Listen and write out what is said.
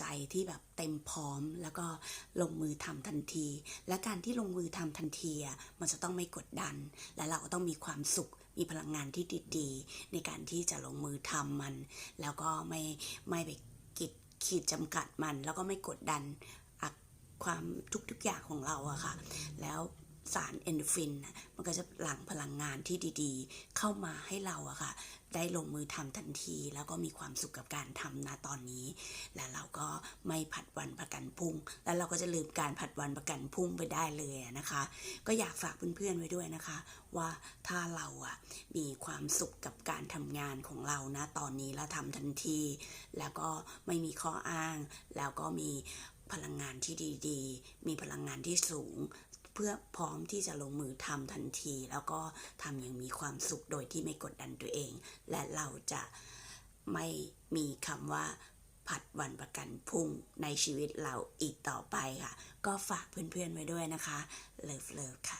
ใจที่แบบเต็มพร้อม แล้วก็ลงมือทำทันที และการที่ลงมือทำทันทีมันจะต้องไม่กดดัน และเราก็ต้องมีความสุขมีพลังงานที่ดีๆ ในการที่จะลงมือทำมัน แล้วก็ไม่ไม่ไปกิดขีดจำกัดมัน แล้วก็ไม่กดดันความทุกๆอย่างของเราอะค่ะ แล้ว สารเอนโดรฟินะมันก็จะหลั่งพลังงานที่ดีๆ เข้ามาให้เราอะค่ะ ได้ลงมือทำทันที แล้วก็มีความสุขกับการทำนะตอนนี้ และเราก็ไม่ผัดวันประกันพรุ่ง แล้วเราก็จะลืมการผัดวันประกันพรุ่งไปได้เลยนะคะ ก็อยากฝากเพื่อนๆไว้ด้วยนะคะ ว่าถ้าเราอะมีความสุขกับการทำงานของเรานะตอนนี้แล้วทำทันที แล้วก็ไม่มีข้ออ้าง แล้วก็มีพลังงานที่ดี ๆ มีพลังงานที่สูง พื่อพร้อมที่จะลงมือทำทันที แล้วก็ทำอย่างมีความสุขโดยที่ไม่กดดันตัวเอง และเราจะไม่มีคำว่าผัดวันประกันพรุ่งในชีวิตเราอีกต่อไปค่ะ ก็ฝากเพื่อนๆไว้ด้วยนะคะ เลิฟเลิฟค่ะ